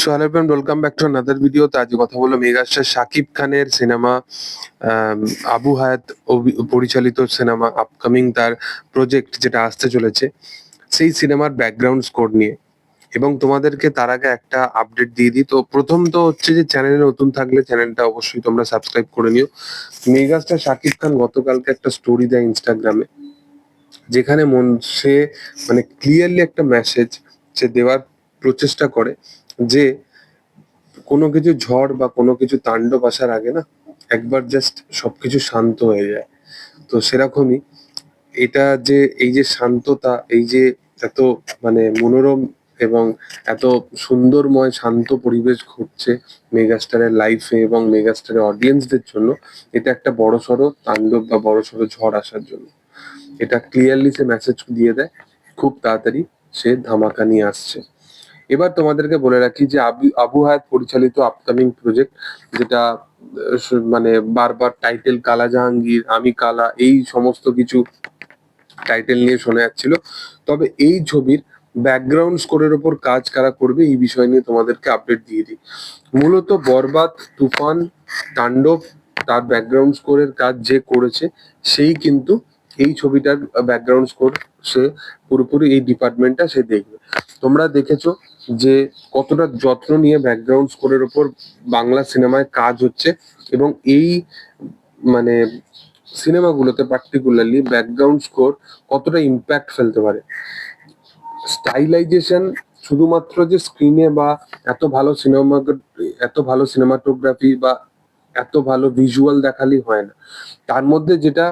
So welcome back to video তো আজ কথা বলল মেগাস্টার শাকিব খানের সিনেমা আবু হায়াত পরিচালিত সিনেমা আপকামিং তার প্রজেক্ট যেটা আসতে চলেছে, সেই সিনেমার ব্যাকগ্রাউন্ড স্কোর নিয়ে। এবং তোমাদেরকে তার আগে একটা আপডেট দিয়ে দিই। তো প্রথম তো হচ্ছে যে চ্যানেলে নতুন থাকলে চ্যানেলটা অবশ্যই তোমরা সাবস্ক্রাইব করে নিও। মেগাস্টার শাকিব খান গতকালকে একটা স্টোরি দেয় ইনস্টাগ্রামে যেখানে মন সে মানে ক্লিয়ারলি একটা মেসেজ সে দেওয়ার প্রচেষ্টা করে। যে কোনো কিছু ঝড় বা কোনো কিছু তাণ্ডব আসার আগে না, একবার জাস্ট সবকিছু শান্ত হয়ে যায়। তো সেরকমই এটা যে এই যে শান্ততা, এই যে এত মানে মনোরম এবং এত সুন্দরময় শান্ত পরিবেশ ঘটছে মেগাস্টারের লাইফে এবং মেগাস্টারের অডিয়েন্সদের জন্য, এটা একটা বড়সড় তাণ্ডব বা বড়সড় ঝড় আসার জন্য। এটা ক্লিয়ারলি সে মেসেজ দিয়ে দেয়, খুব তাড়াতাড়ি সে ধামাকা নিয়ে আসছে। এবার তোমাদেরকে বলে রাখি যে আবু হায়াত পরিচালিত আপকামিং প্রজেক্ট যেটা মানে বারবার টাইটেল কালা জাহাঙ্গীর, আমি কালা, এই সমস্ত কিছু টাইটেল নিয়ে শোনা যাচ্ছিল। তবে এই ছবির ব্যাকগ্রাউন্ড স্কোরের ওপর কাজ কারা করবে এই বিষয় নিয়ে তোমাদেরকে আপডেট দিয়ে দিই। মূলত বরবাদ, তুফান, তাণ্ডব, তার ব্যাকগ্রাউন্ড স্কোরের কাজ যে করেছে, সেই কিন্তু এই ছবিটার ব্যাকগ্রাউন্ড স্কোর সে পুরোপুরি এই ডিপার্টমেন্টটা সে দেখবে। তোমরা দেখেছ যে কতটা যত্ন নিয়ে ব্যাকগ্রাউন্ড স্কোরের ওপর বাংলা সিনেমায় কাজ হচ্ছে এবং এই মানে সিনেমাগুলোতে পার্টিকুলারলি ব্যাকগ্রাউন্ড স্কোর কতটা ইম্প্যাক্ট ফেলতে পারে। স্টাইলাইজেশন শুধুমাত্র যে স্ক্রিনে বা এত ভালো সিনেমা এত ভালো সিনেমাটোগ্রাফি বা এত ভালো ভিজুয়াল দেখালেই হয় না। তার মধ্যে যেটা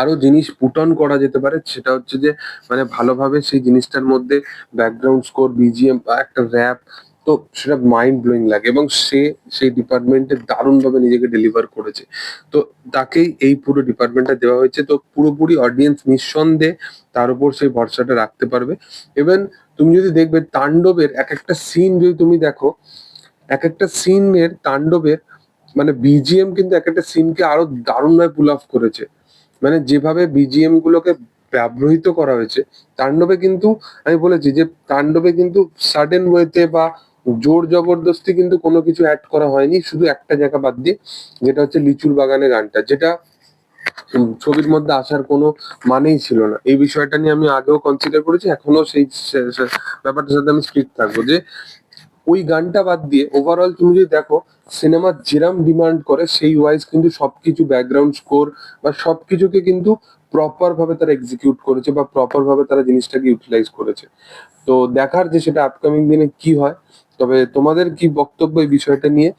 আরও জিনিস পুট অন করা যেতে পারে, সেটা হচ্ছে যে মানে ভালোভাবে সেই জিনিসটার মধ্যে ব্যাকগ্রাউন্ড স্কোর বিজিএম বা একটা র্যাপ তো সেটা মাইন্ড ব্লোয়িং লাগে এবং সে, সেই ডিপার্টমেন্টে দারুণভাবে নিজেকে ডেলিভার করেছে। তো তাকেই এই পুরো ডিপার্টমেন্টটা দেওয়া হয়েছে, তো পুরোপুরি অডিয়েন্স নিঃসন্দেহে তার উপর সেই ভরসাটা রাখতে পারবে। ইভেন তুমি যদি দেখবে তাণ্ডবের এক একটা সিন যদি তুমি দেখো এক একটা সিনের তাণ্ডবের মানে বিজিএম কিন্তু এক একটা সিনকে আরও দারুণভাবে পুল অফ করেছে। মানে যেভাবে বিজিএম গুলোকে ব্যবহৃত করা হয়েছে, তাণ্ডবে কিন্তু আমি বলেছি যে তাণ্ডবে কিন্তু সাডেন ওয়েতে বা জোর জবরদস্তি কিন্তু কোনো কিছু অ্যাড করা হয়নি, শুধু একটা জায়গা বাদ দিয়ে যেটা হচ্ছে লিচুর বাগানে গানটা, যেটা ছবির মধ্যে আসার কোনো মানেই ছিল না। এই বিষয়টা নিয়ে আমি আগেও কনসিডার করেছি এখনও সেই ব্যাপারটার সাথে আমি স্ট্রিক্ট থাকব যে ওই গানটা বাদ দিয়ে ওভারঅল তুমি যদি দেখো সিনেমা যেরাম ডিমান্ড করে, সেই ওয়াইজ কিন্তু সবকিছু ব্যাকগ্রাউন্ড স্কোর বা সবকিছুকে কিন্তু প্রপার ভাবে তারা এক্সিকিউট করেছে বা প্রপার ভাবে তারা জিনিসটাকে ইউটিলাইজ করেছে। তো দেখার যে সেটা আপকামিং দিনে কি হয়, তবে তোমাদের কি বক্তব্য এই বিষয়টা নিয়ে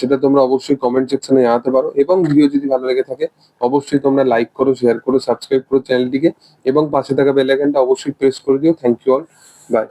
সেটা তোমরা অবশ্যই কমেন্ট সেকশনে জানাতে পারো এবং ভিডিও যদি ভালো লেগে থাকে, অবশ্যই তোমরা লাইক করো শেয়ার করো সাবস্ক্রাইব করো চ্যানেলটিকে এবং পাশে থাকা বেল আইকনটা অবশ্যই প্রেস করে দিও। Thank you all by